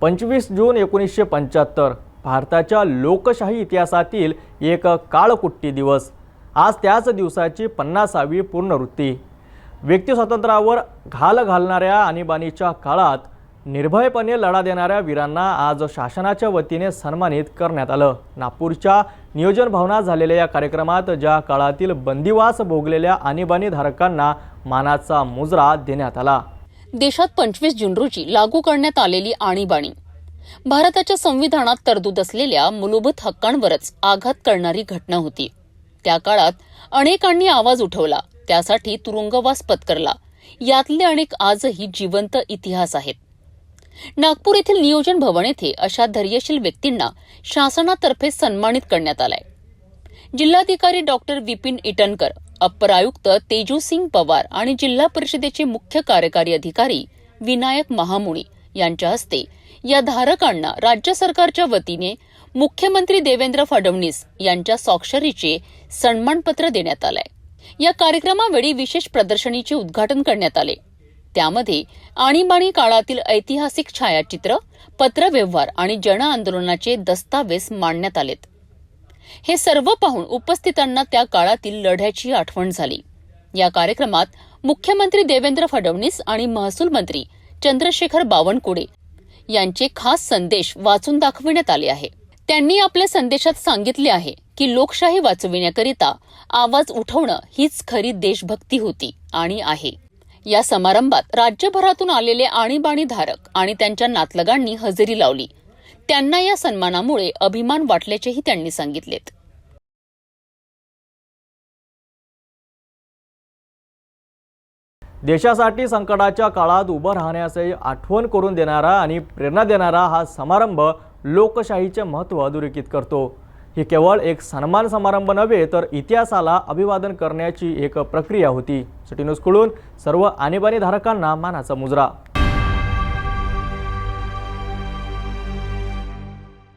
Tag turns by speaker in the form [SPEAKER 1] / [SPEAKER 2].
[SPEAKER 1] पंचवीस जून एकोणीसशे पंच्याहत्तर भारताच्या लोकशाही इतिहासातील एक काळकुट्टी दिवस. आज त्याच दिवसाची पन्नासावी पूर्णवृत्ती. व्यक्तिस्वातंत्र्यावर घाल घालणाऱ्या आणीबाणीच्या काळात निर्भयपणे लढा देणाऱ्या वीरांना आज शासनाच्या वतीने सन्मानित करण्यात आलं. नागपूरच्या नियोजन भवनात झालेल्या या कार्यक्रमात ज्या काळातील बंदिवास भोगलेल्या आणीबाणीधारकांना मानाचा मुजरा देण्यात आला.
[SPEAKER 2] देशात पंचवीस जून रोजी लागू करण्यात आलेली आणीबाणी. भारताच्या संविधानात तरतूद असलेल्या मूलभूत हक्कांवरच आघात करणारी घटना होती. त्या काळात अनेकांनी आवाज उठवला त्यासाठी तुरुंगवास पत्करला. यातले अनेक आजही जिवंत इतिहास आहेत. नागपूर येथील नियोजन भवन येथे अशा धैर्यशील व्यक्तींना शासनातर्फे सन्मानित करण्यात आलाय. जिल्हाधिकारी डॉक्टर विपिन इटनकर अप्पर आयुक्त तेजू सिंग पवार आणि जिल्हा परिषदेचे मुख्य कार्यकारी अधिकारी विनायक महामुणी यांच्या हस्ते या धारकांना राज्य सरकारच्या वतीने मुख्यमंत्री देवेंद्र फडणवीस यांच्या स्वाक्षरीचे सन्मानपत्र देण्यात आलंय. या कार्यक्रमावेळी विशेष प्रदर्शनीचे उद्घाटन करण्यात आले. त्यामध्ये आणीबाणी काळातील ऐतिहासिक छायाचित्र पत्रव्यवहार आणि जन आंदोलनाचे दस्तावेज मांडण्यात आलेत. हे सर्व पाहून उपस्थितांना त्या काळातील लढ्याची आठवण झाली. या कार्यक्रमात मुख्यमंत्री देवेंद्र फडणवीस आणि महसूल मंत्री चंद्रशेखर बावनकुळे यांचे खास संदेश वाचून दाखविण्यात आले आहे. त्यांनी आपल्या संदेशात सांगितले आहे की लोकशाही वाचविण्याकरिता आवाज उठवणं हीच खरी देशभक्ती होती आणि आहे. या समारंभात राज्यभरातून आलेले आणीबाणी धारक आणि त्यांच्या नातलगांनी हजेरी लावली. त्यांना या सन्मानामुळे अभिमान वाटल्याचेही त्यांनी सांगितलेत.
[SPEAKER 1] देशासाठी संकटाच्या काळात उभं राहण्याची आठवण करून देणारा आणि प्रेरणा देणारा हा समारंभ लोकशाहीचे महत्त्व अधोरेखित करतो. ही केवळ एक सन्मान समारंभ नव्हे तर इतिहासाला अभिवादन करण्याची एक प्रक्रिया होती. सिटी न्यूजकडून सर्व आणीबाणीधारकांना मानाचा मुजरा.